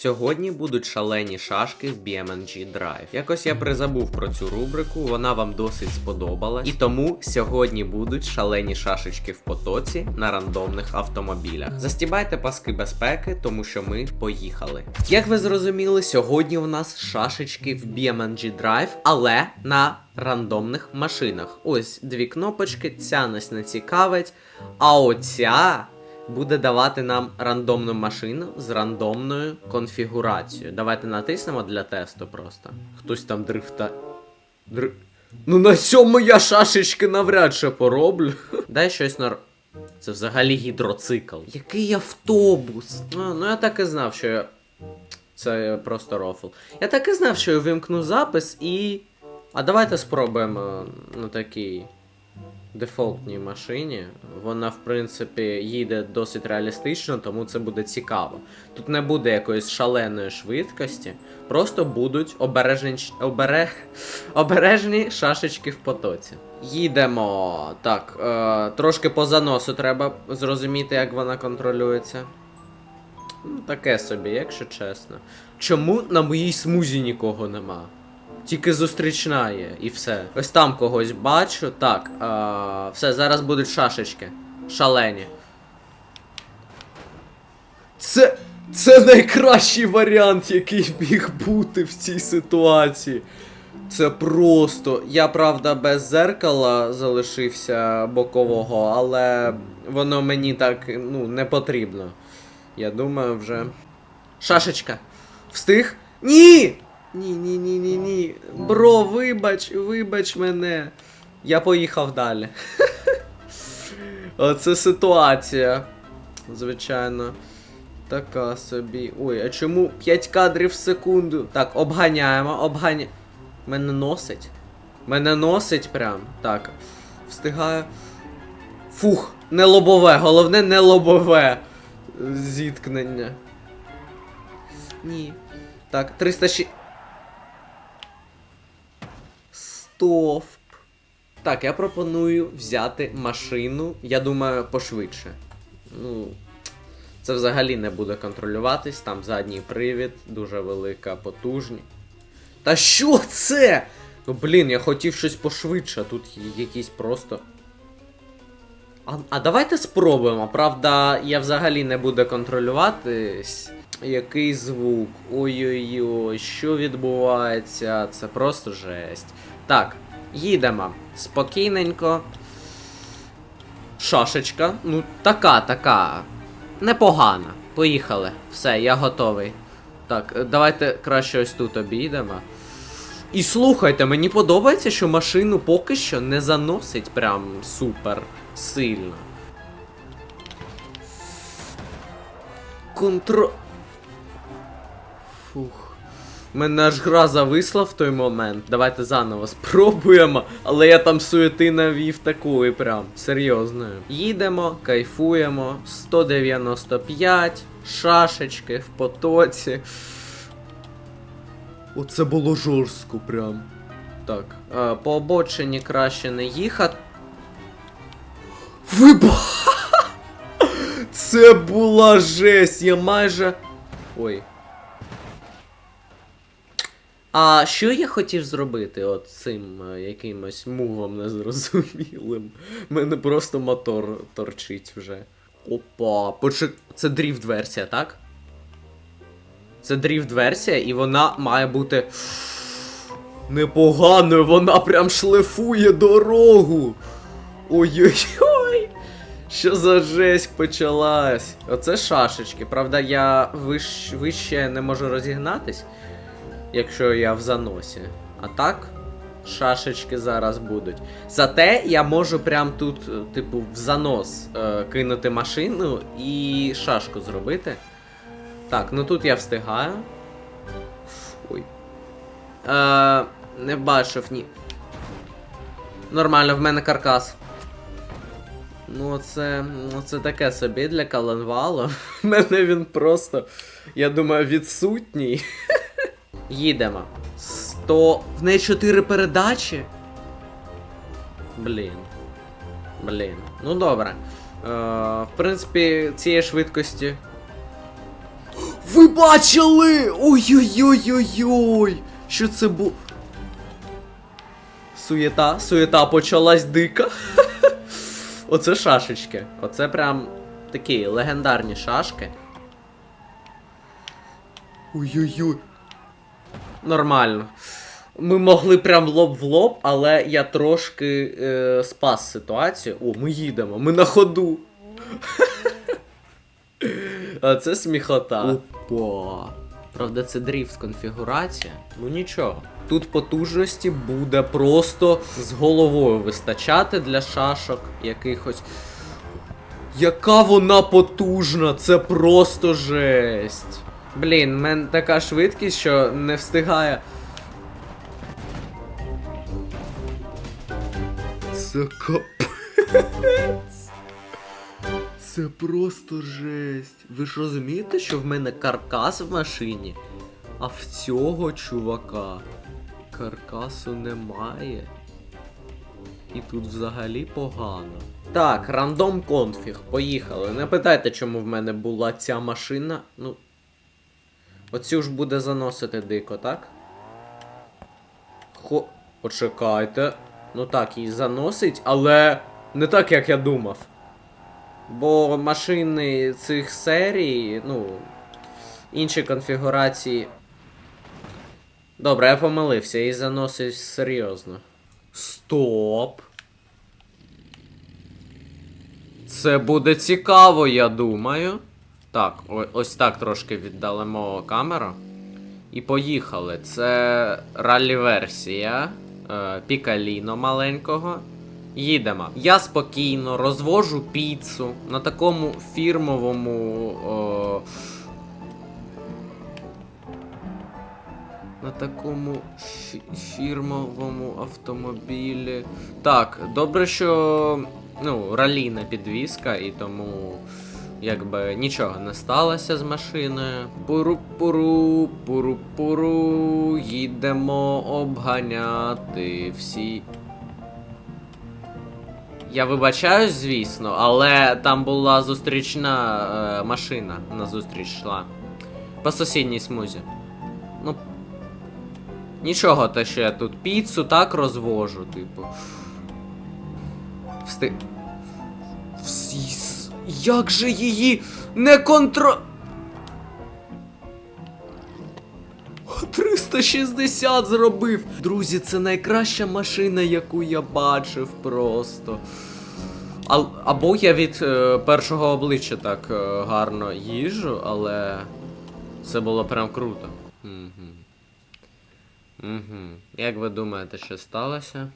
Сьогодні будуть шалені шашки в BMNG Drive. Якось я призабув про цю рубрику, вона вам досить сподобалась. І тому сьогодні будуть шалені шашечки в потоці на рандомних автомобілях. Застібайте паски безпеки, тому що ми поїхали. Як ви зрозуміли, сьогодні у нас шашечки в BMNG Drive, але на рандомних машинах. Ось дві кнопочки, ця нас не цікавить, а оця буде давати нам рандомну машину з рандомною конфігурацією. Давайте натиснемо для тесту просто. Хтось там дрифта. Др... Ну на цьому я шашечки навряд чи пороблю. Дай щось на. Це взагалі гідроцикл. Який автобус? А, ну я так і знав, що я. Це просто рофл. Я так і знав, що я вимкну запис і. А давайте спробуємо на такій дефолтній машині. Вона, в принципі, їде досить реалістично, тому це буде цікаво. Тут не буде якоїсь шаленої швидкості, просто будуть обережні, обере... обережні шашечки в потоці. Їдемо. Так, е, трошки по заносу треба зрозуміти, як вона контролюється. Ну, таке собі, якщо чесно. Чому на моїй смузі нікого нема? Тільки зустрічна і все. Ось там когось бачу. Так, а, все, зараз будуть шашечки. Шалені. Це. Це найкращий варіант, який міг бути в цій ситуації. Це просто. Я, правда, без зеркала залишився бокового, але воно мені так ну, не потрібно. Я думаю, вже. Шашечка. Встиг? Ні! Ні, ні, ні, ні, ні. Бро, вибач, вибач мене. Я поїхав далі. Оце ситуація. Звичайно. Така собі. Ой, а чому 5 кадрів в секунду? Так, обганяємо, обганяємо. Мене носить. Мене носить прям. Так. Встигаю. Фух, не лобове, головне не лобове. Зіткнення. Ні. Так, 306. Стовп. Так, я пропоную взяти машину, я думаю, пошвидше. Ну, це взагалі не буде контролюватись, там задній привід, дуже велика, потужні. Та що це? Ну блін, я хотів щось пошвидше, тут є якісь просто. А, а давайте спробуємо. Правда, я взагалі не буду контролюватись. Який звук? Ой-ой-ой, що відбувається? Це просто жесть. Так, їдемо. Спокійненько. Шашечка. Ну, така, така. Непогана. Поїхали. Все, я готовий. Так, е, давайте краще ось тут обійдемо. І слухайте, мені подобається, що машину поки що не заносить прям супер сильно. Контро. Фух. Мене аж гра зависла в той момент. Давайте заново спробуємо. Але я там суєти навів такої прям серйозною. Їдемо, кайфуємо. 195, шашечки в потоці. Оце було жорстко прям. Так. е, по обочині краще не їхати. Виба! Це була жесть, я майже. Ой. А що я хотів зробити от цим е, якимось мувом незрозумілим? Мене просто мотор торчить вже. Опа, почек... це дріфт версія, так? Це дріфт версія, і вона має бути. Непоганою, вона прям шлифує дорогу. Ой-ой-ой. Що за жесть почалась? Оце шашечки. Правда, я вищ... вище не можу розігнатись, якщо я в заносі. А так, шашечки зараз будуть. Зате я можу прям тут, е, типу, в занос е, кинути машину і шашку зробити. Так, ну тут я встигаю. Ой. Е, не бачив ні. Нормально, в мене каркас. Ну, це, ну, це таке собі для Каленвалу. В мене він просто, я думаю, відсутній. Їдемо. 100. В неї 4 передачі. Блін. Блін. Ну добре. Е, в принципі, цієї швидкості. Ви бачили? Ой-ой-ой-ой-ой! Що це було? Суєта, суєта почалась дика. Оце шашечки. Оце прям такі легендарні шашки. Ой-ой-ой. Нормально. Ми могли прям лоб в лоб, але я трошки е, спас ситуацію. О, ми їдемо, ми на ходу. А це сміхота. Опа. Правда, це дріфт конфігурація. Ну нічого. Тут потужності буде просто з головою вистачати для шашок якихось. Яка вона потужна! Це просто жесть. Блін, в мене така швидкість, що не встигає. Це капець. Це просто жесть. Ви ж розумієте, що в мене каркас в машині, а в цього чувака каркасу немає. І тут взагалі погано. Так, рандом конфіг, поїхали. Не питайте, чому в мене була ця машина. Ну. Оцю ж буде заносити дико, так? Хо. Почекайте. Ну так, її заносить, але не так, як я думав. Бо машини цих серій, ну. Інші конфігурації. Добре, я помилився, її заносить серйозно. Стоп. Це буде цікаво, я думаю. Так, ось так трошки віддалимо камеру. І поїхали. Це ралі-версія е, Пікаліно маленького. Їдемо. Я спокійно розвожу піцу на такому фірмовому. О, на такому фірмовому автомобілі. Так, добре, що ну, ралійна підвізка, і тому якби нічого не сталося з машиною. Пуру-пуру, пуру-пуру, їдемо обганяти всі. Я вибачаюсь, звісно, але там була зустрічна е, машина на зустріч йшла. По сусідній смузі. Ну. Нічого, те, що я тут піцу так розвожу, типу. Всти. Всі... Як же її не контро. 360 зробив! Друзі, це найкраща машина, яку я бачив просто. А, або я від е, першого обличчя так е, гарно їжджу, але це було прям круто. Угу. Угу. Як ви думаєте, що сталося?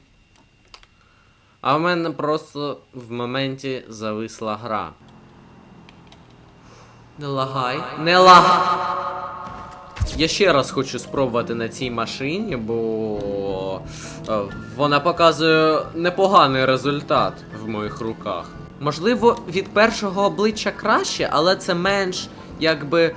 А в мене просто в моменті зависла гра. Не лагай. Не лагай! Я ще раз хочу спробувати на цій машині, бо е, вона показує непоганий результат в моїх руках. Можливо, від першого обличчя краще, але це менш якби.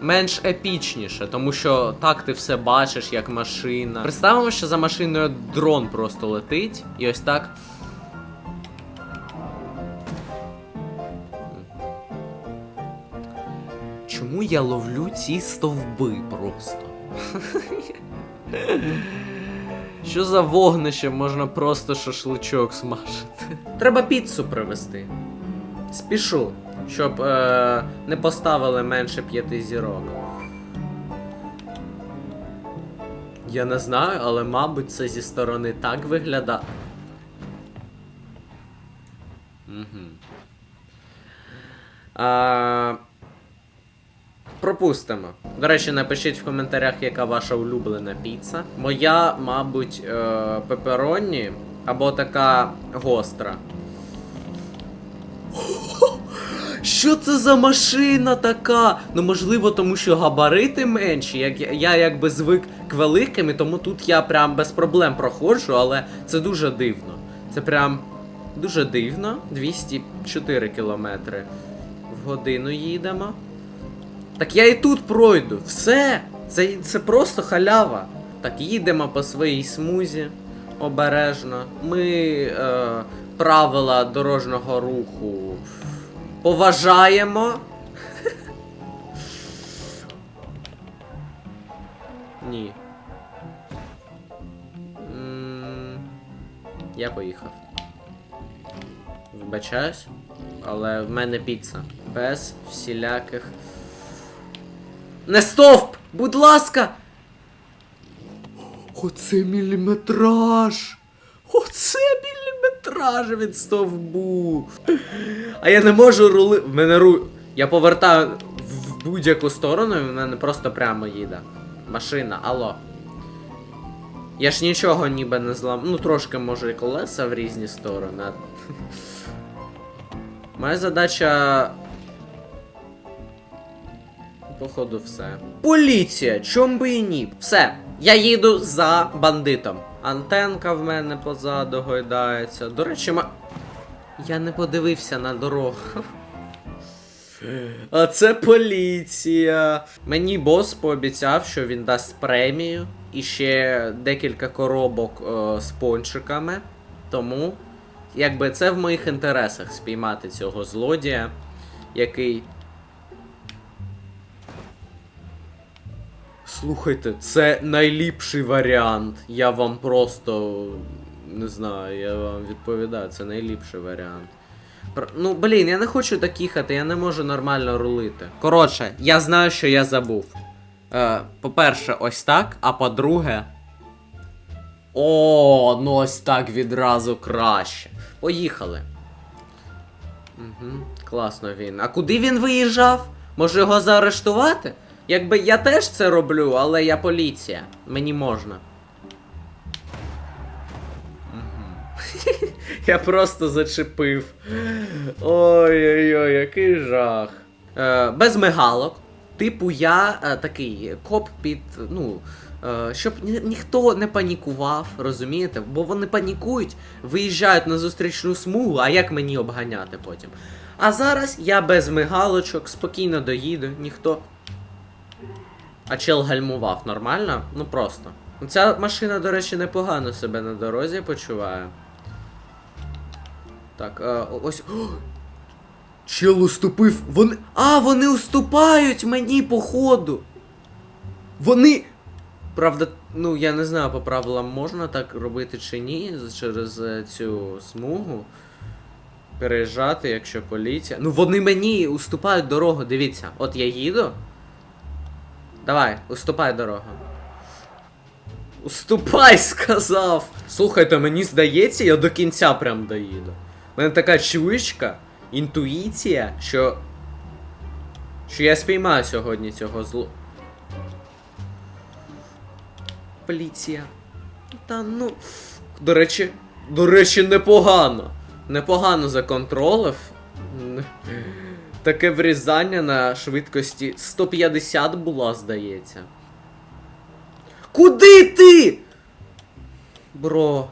Менш епічніше, тому що так ти все бачиш, як машина. Представимо, що за машиною дрон просто летить, і ось так. Чому я ловлю ці стовби просто? Що за вогнище можна просто шашличок смажити? Треба піцу привезти. Спішу, щоб е, не поставили менше п'яти зірок. Я не знаю, але мабуть це зі сторони так виглядає. Угу. А, пропустимо. До речі, напишіть в коментарях, яка ваша улюблена піца. Моя, мабуть, е, пеперонні або така гостра. Що це за машина така? Ну можливо, тому що габарити менші. Як я, я якби звик к великим, і тому тут я прям без проблем проходжу, але це дуже дивно. Це прям дуже дивно. 204 кілометри в годину їдемо. Так я і тут пройду. Все. Це це просто халява. Так, їдемо по своїй смузі обережно. Ми е, правила дорожнього руху поважаємо. Ні. Я поїхав. Вибачаюсь, але в мене піца. Без всіляких. Не стовп! Будь ласка! Оце міліметраж! Оце міліметраж від стовбу! А я не можу рули. В мене ру. Я повертаю в будь-яку сторону, і в мене просто прямо їде. Машина, алло. Я ж нічого ніби не злам. Ну, трошки може і колеса в різні сторони. Моя задача. Походу, все. Поліція! Чом би і ні? Все. Я їду за бандитом. Антенка в мене позаду гойдається. До речі, ма... Я не подивився на дорогу. А це поліція. Мені бос пообіцяв, що він дасть премію і ще декілька коробок е, з пончиками. Тому, якби це в моїх інтересах спіймати цього злодія, який. Слухайте, це найліпший варіант. Я вам просто не знаю, я вам відповідаю, це найліпший варіант. Ну, блін, я не хочу так їхати, я не можу нормально рулити. Коротше, я знаю, що я забув. Е, по-перше, ось так, а по-друге. О, ну ось так відразу краще. Поїхали. Угу, класно він. А куди він виїжджав? Може його заарештувати? Якби я теж це роблю, але я поліція. Мені можна. Я просто зачепив. Ой-ой-ой, який жах. Е, без мигалок. Типу, я е, такий коп під. Ну. Е, щоб ні, ніхто не панікував, розумієте? Бо вони панікують, виїжджають на зустрічну смугу, а як мені обганяти потім? А зараз я без мигалочок, спокійно доїду, ніхто. А чел гальмував нормально? Ну просто. Ця машина, до речі, непогано себе на дорозі почуває. Так, е, ось. О! Чел уступив. Вони. А, вони уступають мені, походу. Вони. Правда, ну я не знаю, по правилам можна так робити чи ні через е, цю смугу. Переїжджати, якщо поліція. Ну вони мені уступають дорогу, дивіться. От я їду. Давай, уступай дорогу. Уступай, сказав. Слухайте, мені здається, я до кінця прям доїду. У мене така чуєчка, інтуїція, що. Що я спіймаю сьогодні цього зло. Поліція. Та ну. До речі, до речі, непогано. Непогано законтролив. Таке врізання на швидкості 150 була, здається. Куди ти? Бро.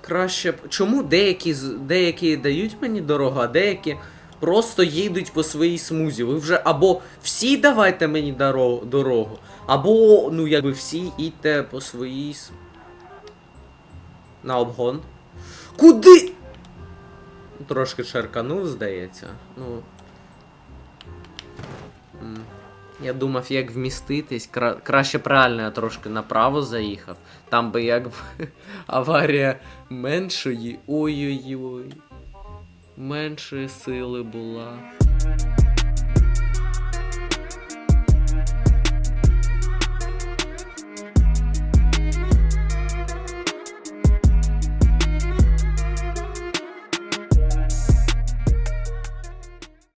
Краще. Чому деякі, деякі дають мені дорогу, а деякі просто їдуть по своїй смузі. Ви вже або всі давайте мені дорогу, або, ну, якби всі їдьте по своїй. На обгон. Куди? Трошки черканув, здається. Ну. Я думав, як вміститись. Кра- краще правильно я трошки направо заїхав. Там би як аварія меншої. Ой-ой-ой. Меншої сили була.